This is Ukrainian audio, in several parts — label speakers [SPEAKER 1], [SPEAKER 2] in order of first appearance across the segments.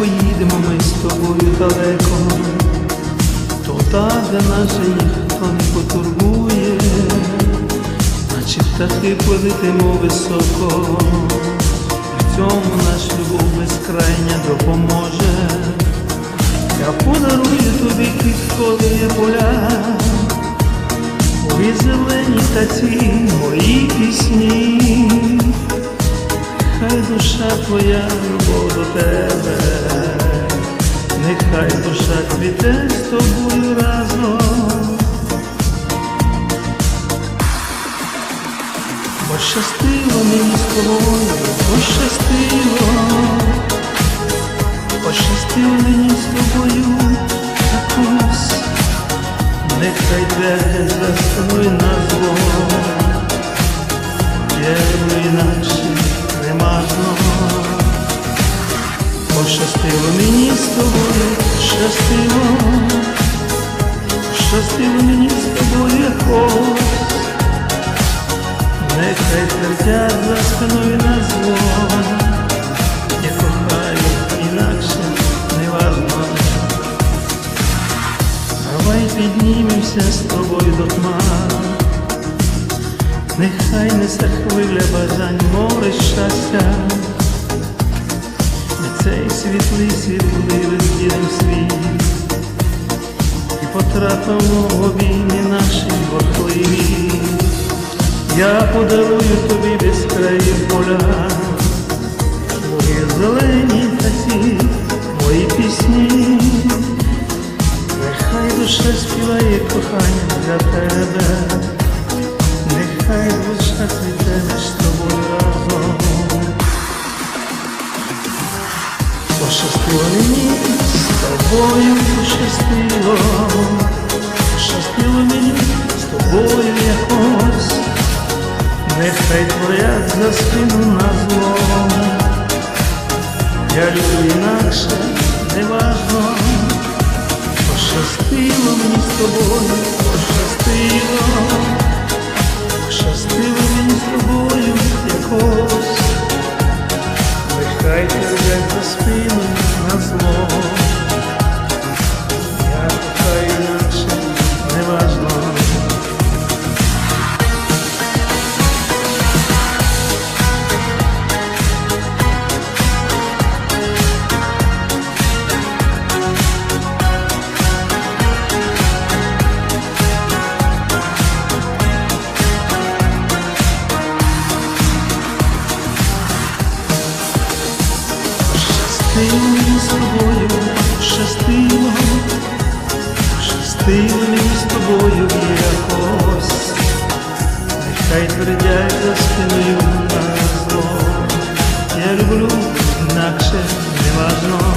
[SPEAKER 1] поїдемо ми з тобою далеко, туди, де нас же ніхто не потурбує, наче птахи полетимо високо, в цьому наш любов безкрайня допоможе. Я подарую тобі квіткові поля, мої зелені та ці мої пісні, квіте з тобою разом. Пощастило мені з тобою, пощастило. Пощастило мені з тобою якось, нехай двері за спиною назву, я люблю інакше немажно. Пощастило мені з тобою, щастило, щастило мені з тобою якось, нехай твердять за спиною назву. Я кохаю інакше не важно. Давай піднімемося з тобою до хмар. Нехай несе хвиля бажань море щастя. Цей світлий світлий розділим світ і потрапимо в обійми наші бурхливі. Я подарую тобі безкраї поля. Мої зелені таці, мої пісні, нехай душа співає кохання для тебе, нехай душа цвіте тобою, пощастило, пощастило мені з тобою якось, нехай твоя за спину на зло. Я люблю інакше, не важно, пощастило мені з тобою, пощастило, пощастило мені з тобою якось, мені з тобою, щастило, щастило мені з тобою якось, нехай твердять за спиною на зло. Я люблю, інакше не важно.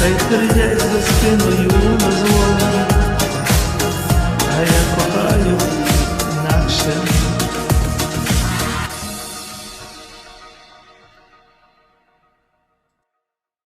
[SPEAKER 1] Нехай твердять за спиною на зло, а я кохаю